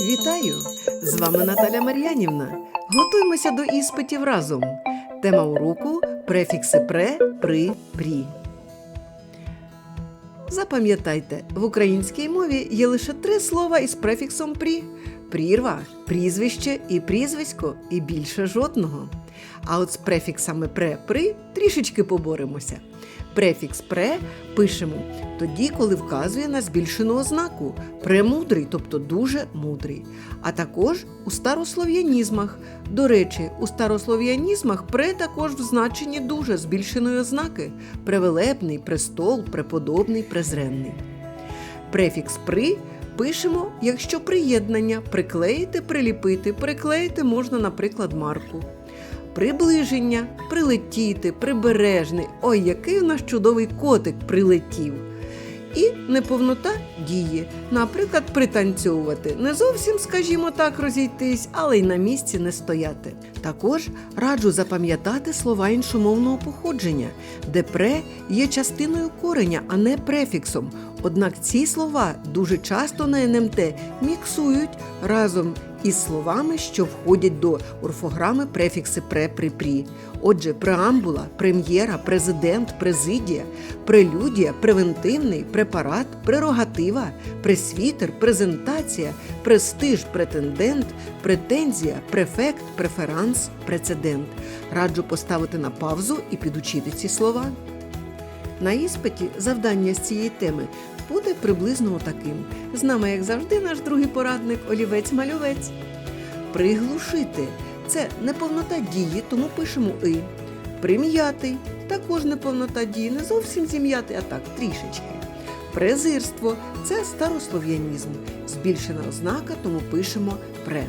Вітаю! З вами Наталя Мар'янівна. Готуємося до іспитів разом. Тема уроку префікси пре, при, прі. Запам'ятайте, в українській мові є лише три слова із префіксом прі: прірва, прізвище і прізвисько, і більше жодного. А от з префіксами пре, при трішечки поборемося. Префікс пре пишемо тоді, коли вказує на збільшену ознаку премудрий, тобто дуже мудрий. А також у старослов'янізмах. До речі, у старослов'янізмах пре також в значенні дуже збільшеної ознаки превелебний, престол, преподобний, презренний. Префікс при пишемо, якщо приєднання приклеїти, приліпити, приклеїти можна, наприклад, марку. Приближення, прилетіти, прибережний. Ой, який у нас чудовий котик прилетів. І неповнота дії, наприклад, пританцьовувати. Не зовсім, скажімо так, розійтись, але й на місці не стояти. Також раджу запам'ятати слова іншомовного походження, де пре є частиною кореня, а не префіксом. Однак ці слова дуже часто на НМТ міксують разом із словами, що входять до орфограми префікси пре при прі. Отже, преамбула, прем'єра, президент, президія, прелюдія, превентивний, препарат, прерогатива, пресвітер, презентація, престиж, претендент, претензія, префект, преферанс, прецедент. Раджу поставити на паузу і підучити ці слова. На іспиті завдання з цієї теми буде приблизно таким. З нами, як завжди, наш другий порадник олівець-малювець. Приглушити це неповнота дії, тому пишемо и. Прим'ятий також неповнота дії, не зовсім зім'ятий, а так трішечки. Презирство це старослов'янізм. Збільшена ознака, тому пишемо пре.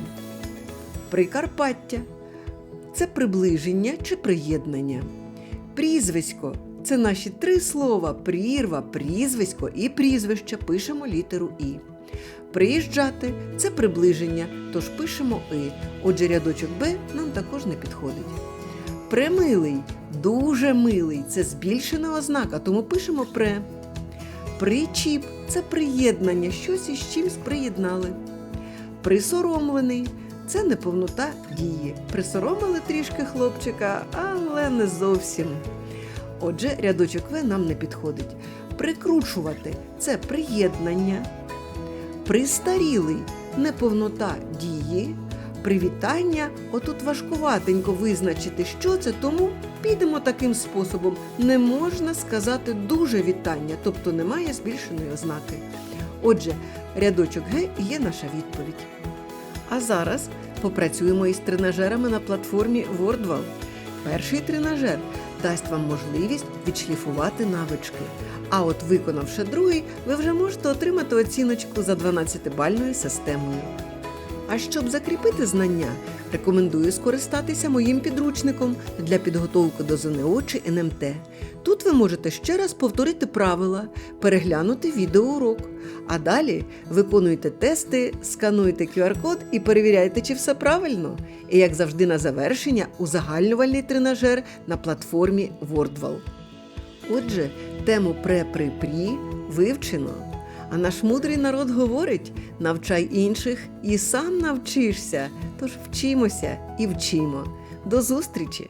Прикарпаття це приближення чи приєднання. Прізвисько це наші три слова: прірва, прізвисько і прізвище. Пишемо літеру І. Приїжджати це приближення, тож пишемо И. Отже, рядочок Б нам також не підходить. Премилий, дуже милий це збільшена ознака, тому пишемо пре. Причіп це приєднання, щось із чимсь приєднали. Присоромлений це неповнота дії. Присоромили трішки хлопчика, але не зовсім. Отже, рядочок В нам не підходить. Прикручувати це приєднання. Пристарілий неповнота дії. Привітання отут важкуватенько визначити, що це, тому підемо таким способом. Не можна сказати дуже вітання, тобто немає збільшеної ознаки. Отже, рядочок Г є наша відповідь. А зараз попрацюємо із тренажерами на платформі WordWall. Перший тренажер дасть вам можливість відшліфувати навички. А от виконавши другий, ви вже можете отримати оціночку за 12-бальною системою. А щоб закріпити знання, рекомендую скористатися моїм підручником для підготовки до ЗНО чи НМТ. Тут ви можете ще раз повторити правила, переглянути відеоурок. А далі виконуйте тести, скануйте QR-код і перевіряйте, чи все правильно. І як завжди на завершення узагальнювальний тренажер на платформі WordWall. Отже, тему пре-при-прі вивчено. А наш мудрий народ говорить: навчай інших і сам навчишся. Тож вчимося і вчимо. До зустрічі!